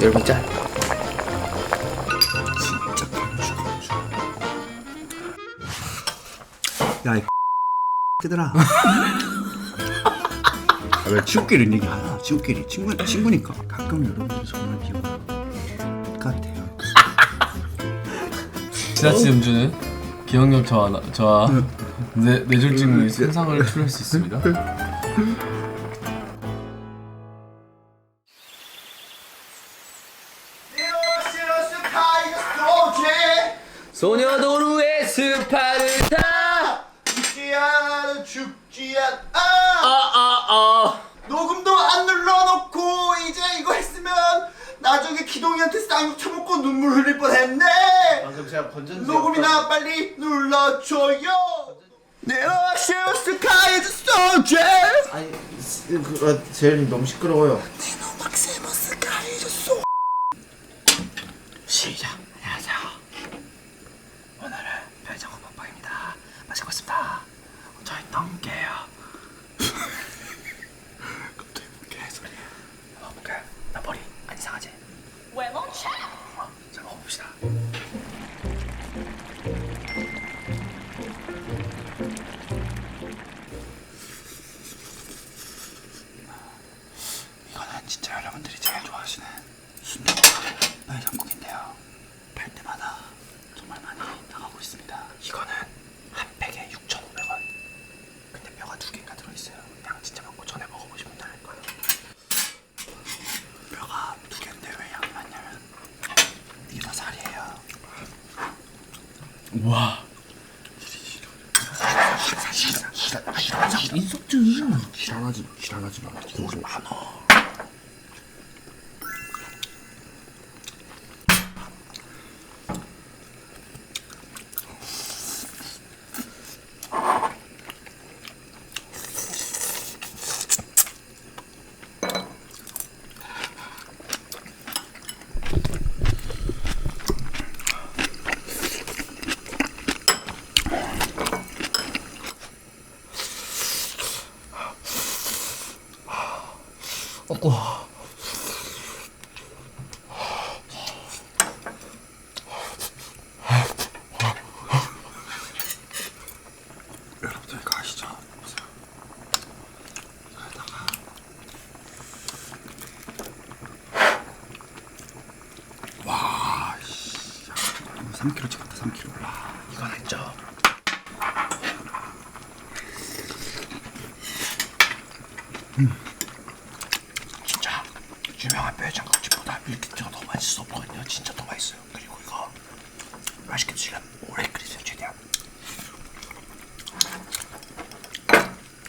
여러분 짠. 진짜 야이 얘들아. 아, 왜 지옥끼리 얘기 하나? 지옥끼리 친구, 친구니까. 가끔 여러분들 정말 비워 지나친 음주는 기억력 저하, 저하 뇌, 뇌졸중 및 손상을 초래할 수 있습니다. 소녀 빨리 눌러줘요. 네오시오 스카이즈 소제 아니 그거 제일 너무 시끄러워요. 막세머스 스카이즈 소. 시작. 안녕하세요. 오늘은 별장어 먹방입니다. 맛있게 먹습니다. 저희 덩게 와. 인석증 지랄하지 지랄하지 마. 고기 많 어 여러분들 이거 아시죠? 와 씨, 야, 이거 3kg 찍었다 3kg 와 이건 했죠 유명한 뼈장국집보다 밀키트가 더 맛있었거든요. 진짜 더 맛있어요. 그리고 이거 맛있게 드시면 오래 끓이세요 최대한.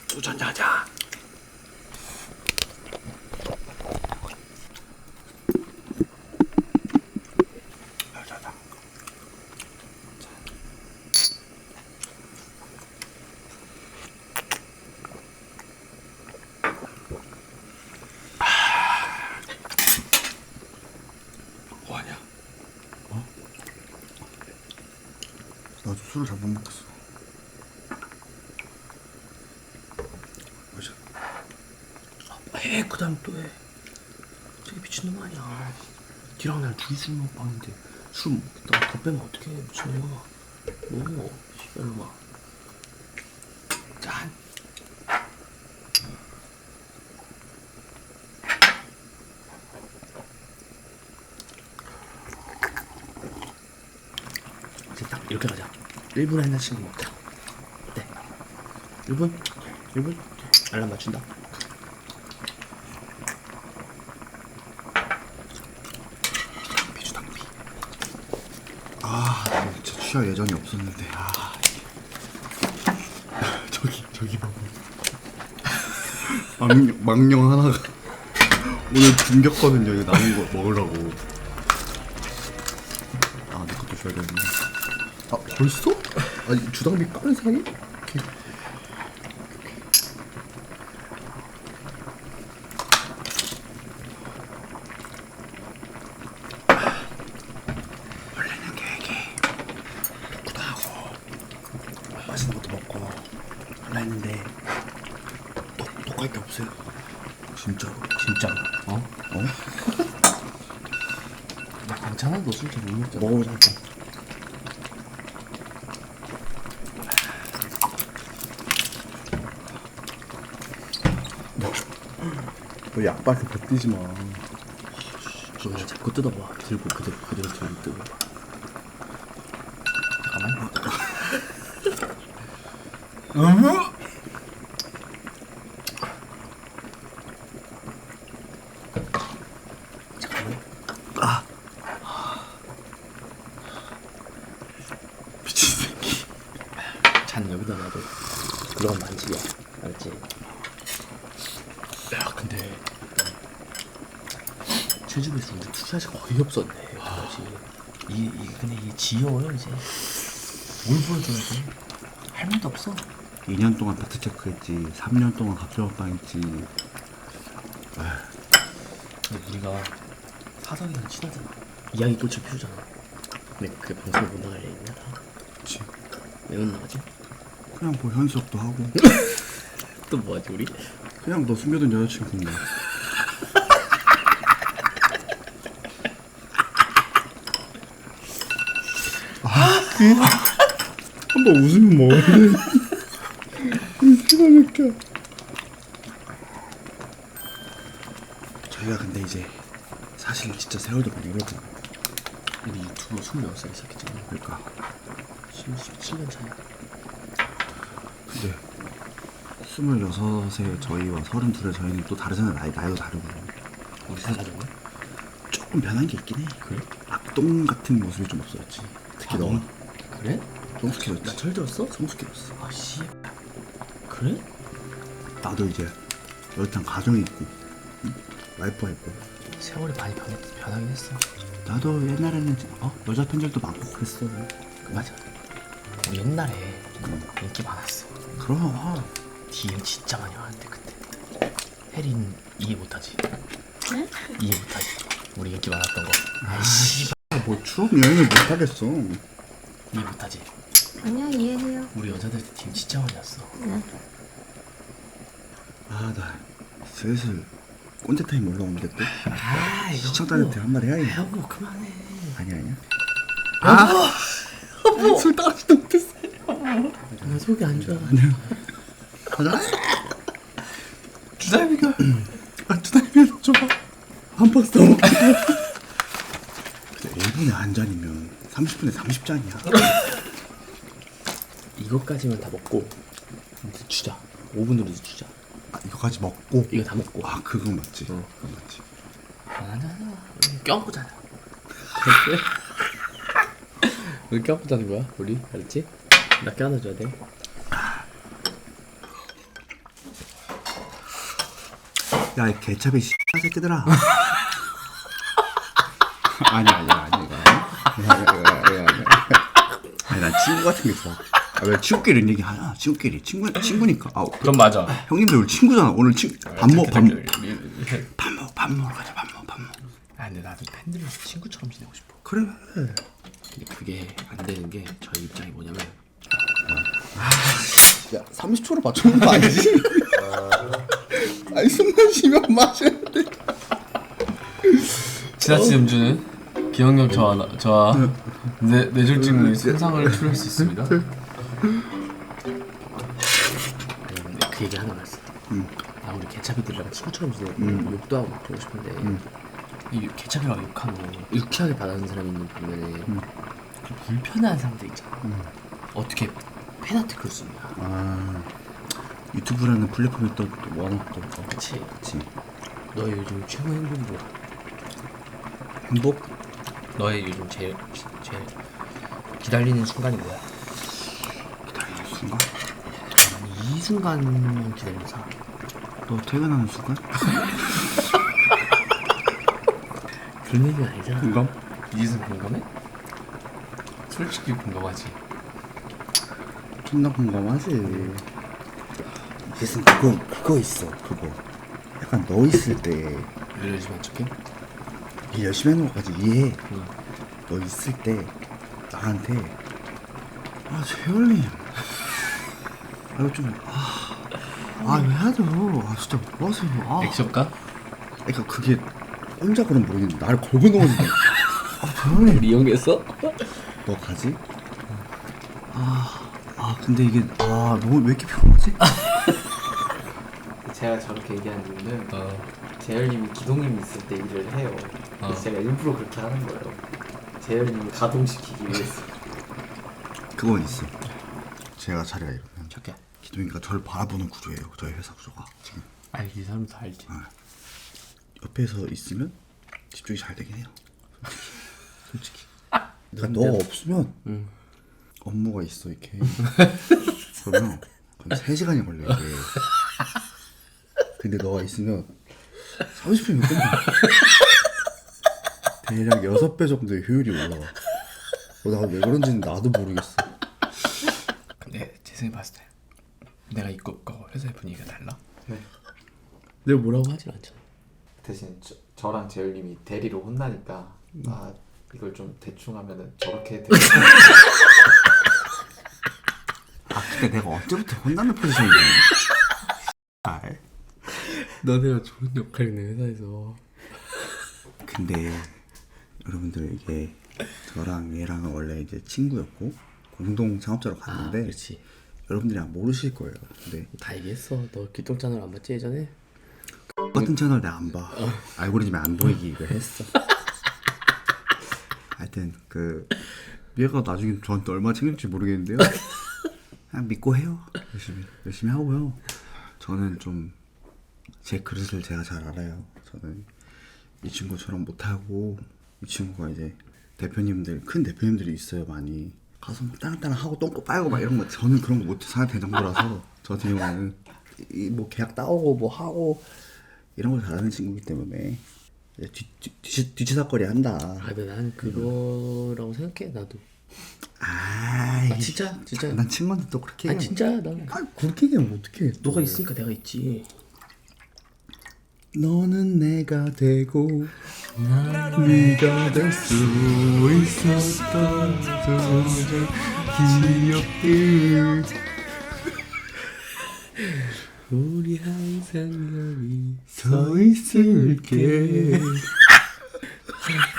도전하자. 여자 나도 술을 잘 못 먹겠어. 뭐지? 해, 그 다음 또 해. 저기 미친놈 아니야. 니랑 나랑 둘이 술 먹방인데 술 먹다가 더 빼면 어떡해, 미친놈아. 뭐, 씨발놈아. 짠. 이제 딱 이렇게 가자. 1분에 하나씩 먹자. 네. 1분? 1분? 알람 맞춘다. 비주 당비. 아, 진짜 취할 예정이 없었는데. 아. 저기, 저기 봐봐. 망, 망령 하나가 오늘 굶겼거든요. 이거 남은 거 먹으려고. 아, 내 것도 줘야겠네. 아, 벌써? 아 주당비 까는 사이? 이렇게. 원래는 계획이 복구도 하고 맛있는 것도 먹고 하려 했는데 또 녹할 게 없어요. 진짜로 진짜로 어? 어? 나 괜찮아 너 술 잘 못 먹잖아. 먹어보자. 일단. 너 약밖에 버티지 마. 너 그냥 자꾸 뜯어봐. 들고 그대로 그대로 들고 뜯어봐. 미친 새끼. 잔 여기다 놔둬. 그러면 만지야 근데 최주에서 우리 투자자 거의 없었네. 여기까지. 이, 이 근데 이 지겨워요 이제. 뭘 보여줘야 돼? 할 말도 없어. 2년 동안 팩트 체크했지. 3년 동안 각종학당 했지. 근데 우리가 사석이랑 친하잖아. 이야기 꽃을 피우잖아. 근데 그 방송을 못 나갈 일 있냐 다. 그치. 왜못 나가지? 그냥 뭐 현수업도 하고. 또 뭐하지 우리? 그냥 너 숨겨둔 여자친구인데. 한번 웃으면 뭐해. 기가 저희가 근데 이제 사실 진짜 세월도 많이 오거든. 우리 유튜브 26살 시작했잖아. 그러니까. 지금 17년 차야. 근데 스물여섯에 저희와 서른둘에 저희는 또 다르잖아요. 나이, 나이도 다르고. 우리 사사정은? 조금 변한 게 있긴 해. 그래? 악동 같은 모습이 좀 없어졌지. 특히 아, 너. 너? 그래? 성숙해졌지. 나 철 들었어? 성숙해졌어. 아 씨. 그래? 나도 이제 여기tan 가정이 있고 응? 와이프가 있고 세월이 많이 변했, 변하긴 했어. 나도 옛날에는 어? 여자 팬들도 많고 그랬어 맞아. 우리 옛날에 인기 많았어. 그럼 DM 진짜 많이 왔는데 그때. 혜린 이해 못하지? 이해 못하지? 우리 인기 많았던 거. 아이씨. 뭐 추억 여행을 못 하겠어 이해 못하지? 아니야 이해해요. 우리 여자들 DM 진짜 많이 왔어. 아나 슬슬 꼰대 타임 올라오는데 또 아 이거. 시청자한테 한 말 해야겠네 여보 그만해. 아니야 아니야 아! 술 따라지도 못했어 나 속이 안 좋아. 가자 주사위가 아 두달비에 줘봐 한 박스 더 먹자 근데 1분에 한 잔이면 30분에 30잔이야 이것까지만 다 먹고 주자. 5분으로 주자. 아, 이거까지 먹고 이거 다 먹고. 아 그건 맞지 그건 맞지 아니야. 껴안고잖아. 왜 껴안고 자는 거야? 우리 알았지? 나 껴안아줘야 돼. 야, 이 개차비 씨 새끼들아. 아니 아니 아니 이거 아니 아니 아니 아니 난 친구 같은 게 좋아. 아, 왜 친구끼리 이런 얘기 하냐? 친구끼리 친구 친구니까. 아 그럼 맞아. 형님들 우리 친구잖아. 오늘 친밥먹밥 먹. 밥 먹, 밥 먹으러 가자. 밥 먹, 밥 먹. 아 근데 나도 팬들이랑 친구처럼 지내고 싶어. 그래. 근데 그게 안 되는 게 저희 입장이 뭐냐면 야, 30초로 맞추는 거 아니지? 아니 숨만 쉬면 마셔야 돼. 지나친 음주는 기억력 저하, 저하 뇌, 뇌졸중 및 손상을 초래할 수 있습니다. 그 얘기 하나 말씀. 나 우리 개차비들이랑 친구처럼 지내고 욕도 하고 막 그러고 싶은데 이 개차비랑 욕하면 유쾌하게 받아는 사람이 있는 반면에 좀 불편한 사람들 있잖아. 어떻게 팬한테 그럴 수 있냐? 아 유튜브라는 플랫폼이 또, 또 워낙 또 어, 그치? 그치. 너의 요즘 최고 행복이 뭐야? 행복? 너의 요즘 제일 제일 기다리는 순간이 뭐야? 기다리는 순간? 이 순간만 기다리는 사람. 너 퇴근하는 순간? 그런 얘기가 아니잖아. 공감? 이짓은 공감해? 솔직히 공감하지. 존나 공감하지. 무슨 그거 그거 있어 그거. 약간 너 있을 때한 척해? 일 열심히 하는 것까지 이해해. 응. 너 있을 때 나한테 아 재열님 아좀 아, 아왜 하죠? 아 진짜 뭐 하세요? 아, 액션가? 그러니까 그게 혼자 그런 모르겠는데 나를 걸고 넘어지네. 우리 이용했어? 너 가지? 아, 아 근데 이게 아 너무 왜 이렇게 피곤하지? 제가 저렇게 얘기하는 이유는 어. 재열님이 기동님 있을 때 일을 해요. 그래서 어. 제가 일부러 그렇게 하는 거예요. 재열님을 가동시키기 위해서. 그건 있어. 제가 자리가 이러면 저게 기동이가 저를 바라보는 구조예요. 저희 회사 구조가 지금 알지 사람 다 알지 옆에서 있으면 집중이 잘 되긴 해요. 솔직히. 그러니까 너 없으면 응. 업무가 있어 이렇게. 그러면 거의 3 시간이 걸려 이게. 근데 너가 있으면 30분이면 끝나. 대략 6배 정도의 효율이 올라와. 나왜 그런지는 나도 모르겠어. 근데 제 생각에 봤을 때 내가 이것과 회사의 분위기가 달라? 네. 내가 뭐라고 하진 않잖아 대신 저, 저랑 재열님이 대리로 혼나니까 아 이걸 좀 대충 하면은 저렇게 되 아 근데 내가 언제부터 혼나는 포지션이야? 알. 너네가 좋은 역할이네 회사에서 근데 여러분들 이게 저랑 얘랑은 원래 이제 친구였고 공동 창업자로 갔는데 아, 그렇지 여러분들이 아마 모르실 거예요. 근데 다 얘기했어 너 기동 채널 안 봤지 예전에? 똑같은 채널 내가 안 봐. 알고리즘에 안 보이기 이걸 했어. 하여튼 그 얘가 나중에 저한테 얼마 챙길지 모르겠는데요. 그냥 믿고 해요. 열심히 열심히 하고요. 저는 좀 제 그릇을 제가 잘 알아요. 저는 이 친구처럼 못하고 이 친구가 이제 대표님들 큰 대표님들이 있어요 많이 가서 막 따랑따랑 하고 똥꼬 빨고 막 이런 거 저는 그런 거 못해 될 정도라서 저 같은 경우는 이 뭐 계약 따오고 뭐 하고 이런 걸 잘하는 친구이기 때문에 뒤, 뒤, 뒤치다거리 한다. 아 근데 난 그거라고 생각해 나도 아이, 아 진짜 진짜 난 친구한테 또 그렇게 아 진짜 난 아, 그렇게 얘기하면 어떡해. 또. 너가 있으니까 내가 있지 너는 내가 되고 네가 될 수 있었던 소중 기억들. 우리 항상 여기 서 있을게.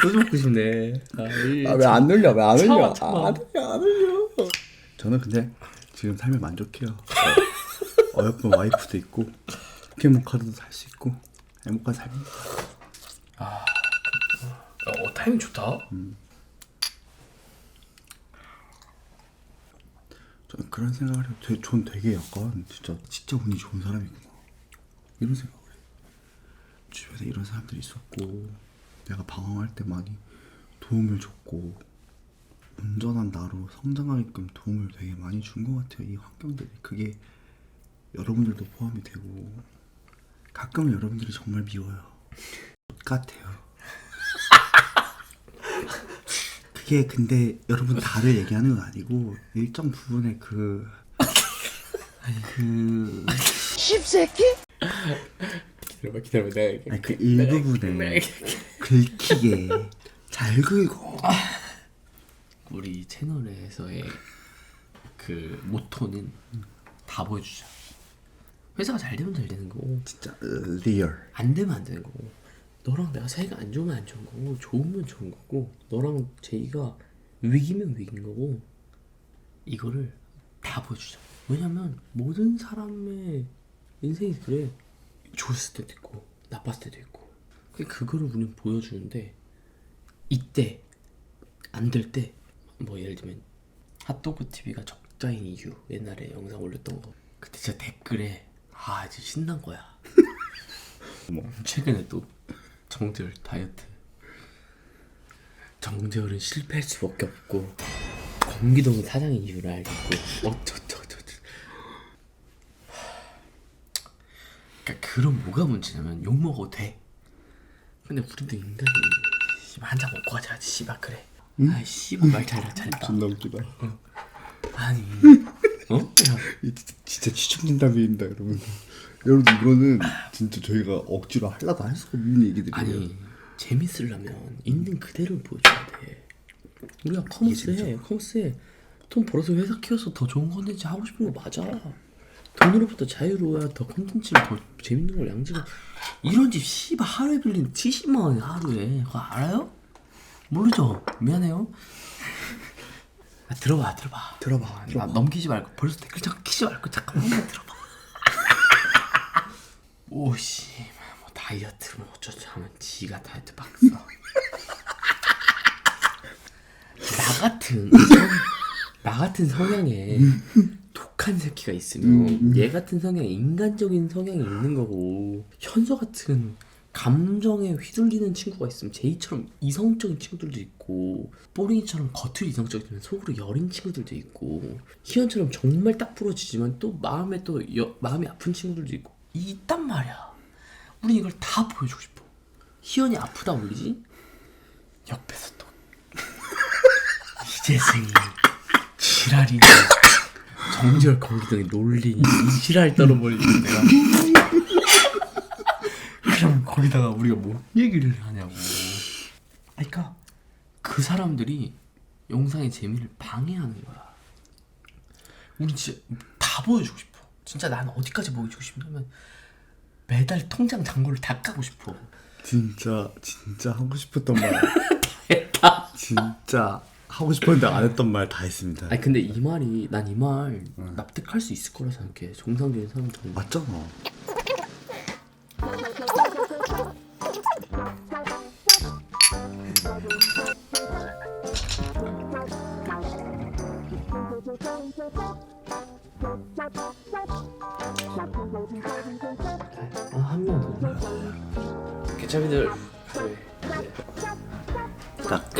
소주 먹고 싶네. 아, 이- 아왜 안 눌려? 왜 안 참아, 눌려? 참아. 안 눌려 안 눌려. 저는 근데 지금 삶에 만족해요. 어, 어여쁜 와이프도 있고 포켓몬 카드도 살 수 있고 행복한 삶입니다 어, 타이밍 좋다 저는 그런 생각을 해요. 되- 전 되게 약간 진짜 진짜 운이 좋은 사람이구나 이런 생각을 해요. 주변에 이런 사람들이 있었고 내가 방황할 때 많이 도움을 줬고 온전한 나로 성장하게끔 도움을 되게 많이 준 것 같아요. 이 환경들이 그게 여러분들도 포함이 되고 가끔은 여러분들이 정말 미워요. 같아요. 그게 근데 여러분 다를 얘기하는 건 아니고 일정 부분의 그 그, 기다려봐 기다려봐 내가 이렇게 아니 그 일부분에 긁히게 잘 긁어. 우리 채널에서의 그 모토는 다 보여주자 회사가 잘 되면 잘 되는 거고. 진짜 어, 리얼. 안 되면 안 되는 거고. 너랑 내가 사이가 안 좋으면 안 좋은 거고 좋으면 좋은 거고 너랑 제이가 위기면 위기인 거고 이거를 다 보여주자. 왜냐면 모든 사람의 인생이 그래. 좋았을 때도 있고 나빴을 때도 있고. 그 그거를 우리는 보여주는데 이때 안 될 때 뭐 예를 들면 핫도그 TV가 적자인 이유 옛날에 영상 올렸던 거. 그때 진짜 댓글에 아 이제 신난 거야. 뭐. 최근에 또 정재열 다이어트. 정재열은 실패할 수밖에 없고 공기동이 사장인 이유를 알겠고. 어쩌저저저. 그러니까 그런 뭐가 문제냐면 욕 먹어도 돼. 근데 우리도 인간이 씨발 한잔 먹고 가자 씨발 그래. 아 씨발 말 잘했다. 존나 웃기다. 아니 어? 진짜, 취중진담입니다 여러분. 여러분 이거는 진짜 저희가 억지로 하려다 할 수가 없는 얘기들이에요. 아니 재밌으려면 있는 그대로 보여줘야 돼 우리가 커머스 해 커머스 해 돈 벌어서 회사 키워서 더 좋은 컨텐츠 하고 싶은 거 맞아 돈으로부터 자유로워야 더 콘텐츠를 더 재밌는 걸 양질을 이런 집 씨발 하루에 빌린 70만 원이 하루에 그거 알아요? 모르죠? 미안해요 아, 들어봐 들어봐. 들어봐. 나 넘기지 말고 벌써 댓글창 키지 말고 잠깐만 들어봐. 오씨. 뭐 다이어트 뭐 어쩌지 하면 지가 다이어트 박사 나 같은 성- 나 같은 성향에 독한 새끼가 있으면 얘 같은 성향에 인간적인 성향이 있는 거고 현서 같은 감정에 휘둘리는 친구가 있으면 제이처럼 이성적인 친구들도 있고 뽀링이처럼 겉으로 이성적이지만 속으로 여린 친구들도 있고 희연처럼 정말 딱 부러지지만 또 마음에 또 여- 마음이 아픈 친구들도 있고. 있단 말이야. 우리 이걸 다 보여주고 싶어. 희연이 아프다 울리지? 옆에서 또. 이재승이 지랄이니 정절 거기더니 놀리니 이 지랄 떨어버리니 내가 거기다가 우리가 뭔 얘기를 하냐고. 그러니까 그 사람들이 영상의 재미를 방해하는 거야. 우리 진짜 다 보여주고 싶어. 진짜 난 어디까지 보여주고 싶냐면 매달 통장 잔고를 다 까고 싶어. 진짜 진짜 하고 싶었던 말. 진짜 하고 싶었는데 안 했던 말 다 했습니다. 아니 근데 이 말이 난 이 말 납득할 수 있을 거라 생각해. 정상적인 사람들은. 맞잖아.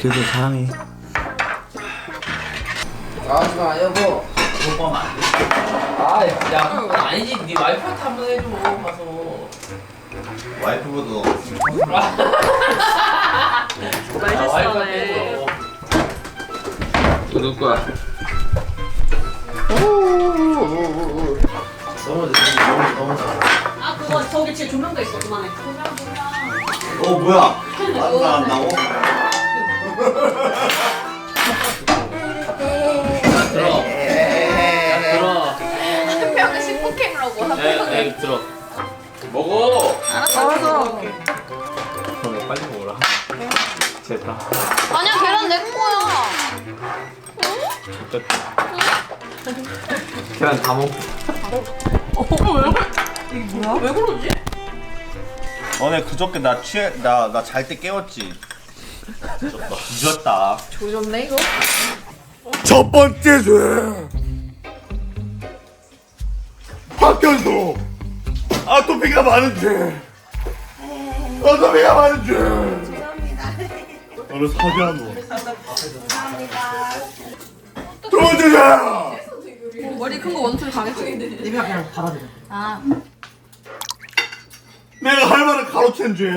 그래도 사랑해. 나가지 마 여보. 오빠만 아야 그건 아니지. 네 와이프한테 한번 해줘 가서. 와이프보다 아, 와이프한테 해줘. 누구 거야? 아. 그거 저기 뒤에 조명도 있어. 그만해. 조명 조명 어 뭐야? 안 나간다고? 들어 들어 한 명은 식포캠이라고 한 명은 에 들어 먹어 알았어 그럼 빨리 먹어라 됐다 아니야 계란 내 거야 계란 다 먹. 왜 그러지? 너네 그저께 나 취해 나 나 잘 때 깨웠지. 늦었다. 조졌네 이거 첫 번째 죄. 학교에서 아토피가 많은 죄. 아토피가 많은 죄. 사죄한 거. 두 번째 죄. 머리 큰 거 원툴 가겠지 아 내가 할 말을 가로챈 죄.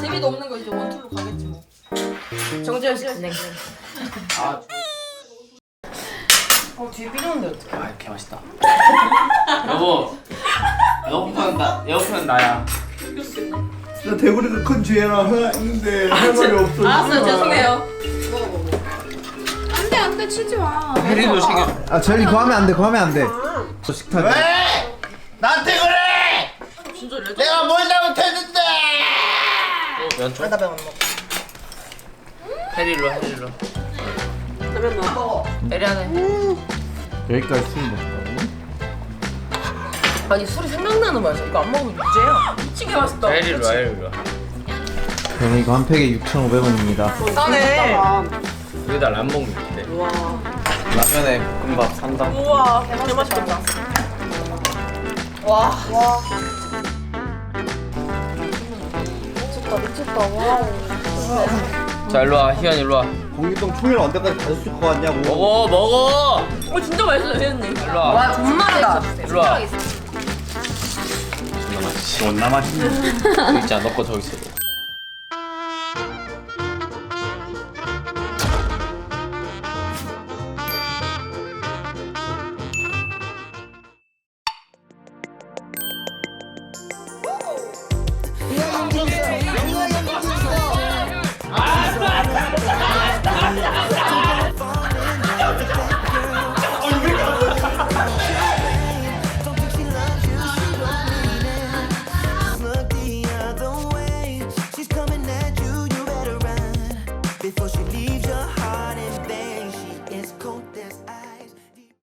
재미도 없는 거 이제 원툴로 가겠지 뭐 정지현 씨 진행 어 뒤에 삐졌는데 어떡해 아, 개 맛있다. 여보, 에어컨 나, 에어컨 나야. 나 대구리가 큰 죄라 했는데 할 말이 없어. 알았어요 죄송해요 안돼 안돼 치지 마 혜리도 챙겨. 아 저희 그거 하면 안 돼. 그거 하면 안 돼. 저 식탁. 왜? 나한테 그래? 진짜 레전 내가 뭘? 연초. 혜리로, 혜리로. 혜리 하네. 여기까지 술 먹었다고? 아니 술이 생각나는 맛이야 이거 안 먹으면 유죄야 미치게 맛있다 혜리로, 혜리로. 그럼 이거 한 팩에 6,500원입니다. 싸네 여기다 람봉 밑에. 라면에 볶음밥 산다. 우와 개맛있겠다 와 와. 미쳤다 미쳤다 와 자, 일로 와. 희연 일로 와. 공기동 총일 언제까지 가졌을 것 같냐고. 먹어, 먹어. 어 진짜 맛있어요 혜연님 일로 와. 존맛다 일로 와. 존나 맛있네. 여기 있잖아. 너거 저기 있어.